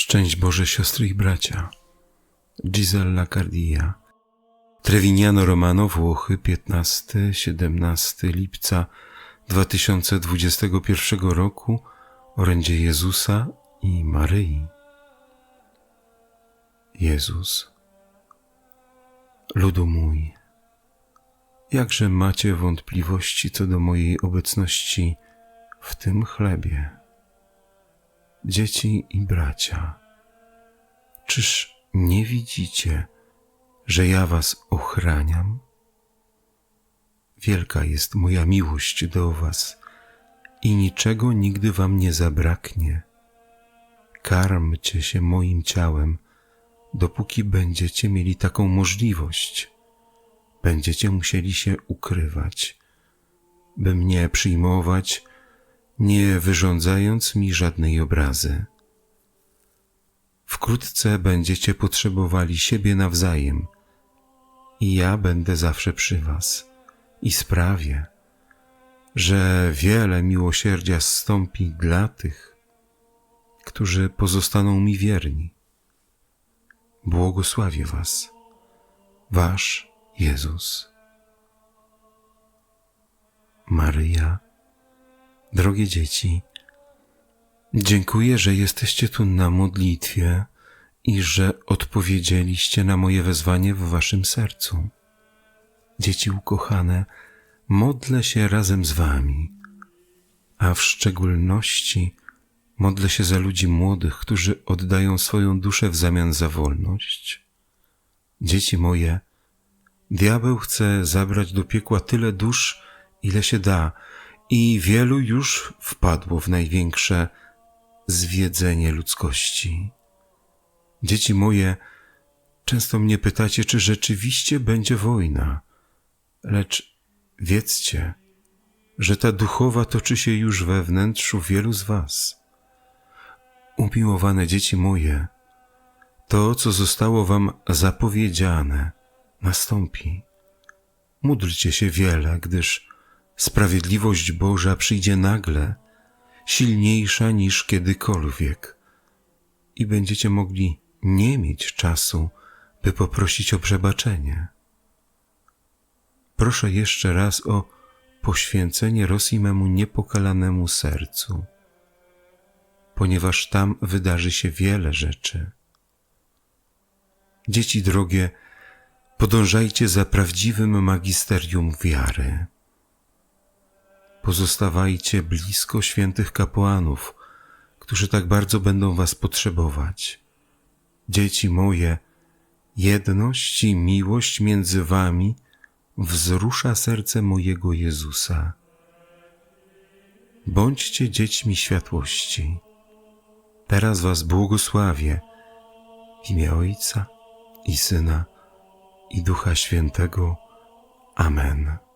Szczęść Boże, siostry i bracia. Gisella Cardia. Trevignano Romano, Włochy, 15-17 lipca 2021 roku, orędzie Jezusa i Maryi. Jezus, ludu mój, jakże macie wątpliwości co do mojej obecności w tym chlebie? Dzieci i bracia, czyż nie widzicie, że ja was ochraniam? Wielka jest moja miłość do was i niczego nigdy wam nie zabraknie. Karmcie się moim ciałem, dopóki będziecie mieli taką możliwość. Będziecie musieli się ukrywać, by mnie przyjmować, nie wyrządzając mi żadnej obrazy. Wkrótce będziecie potrzebowali siebie nawzajem i ja będę zawsze przy was i sprawię, że wiele miłosierdzia zstąpi dla tych, którzy pozostaną mi wierni. Błogosławię was, wasz Jezus. Maryja, drogie dzieci, dziękuję, że jesteście tu na modlitwie i że odpowiedzieliście na moje wezwanie w waszym sercu. Dzieci ukochane, modlę się razem z wami, a w szczególności modlę się za ludzi młodych, którzy oddają swoją duszę w zamian za wolność. Dzieci moje, diabeł chce zabrać do piekła tyle dusz, ile się da, i wielu już wpadło w największe zwiedzenie ludzkości. Dzieci moje, często mnie pytacie, czy rzeczywiście będzie wojna, lecz wiedzcie, że ta duchowa toczy się już we wnętrzu wielu z was. Umiłowane dzieci moje, to, co zostało wam zapowiedziane, nastąpi. Módlcie się wiele, gdyż sprawiedliwość Boża przyjdzie nagle, silniejsza niż kiedykolwiek, i będziecie mogli nie mieć czasu, by poprosić o przebaczenie. Proszę jeszcze raz o poświęcenie Rosji memu niepokalanemu sercu, ponieważ tam wydarzy się wiele rzeczy. Dzieci drogie, podążajcie za prawdziwym magisterium wiary. Pozostawajcie blisko świętych kapłanów, którzy tak bardzo będą was potrzebować. Dzieci moje, jedność i miłość między wami wzrusza serce mojego Jezusa. Bądźcie dziećmi światłości. Teraz was błogosławię w imię Ojca i Syna i Ducha Świętego. Amen.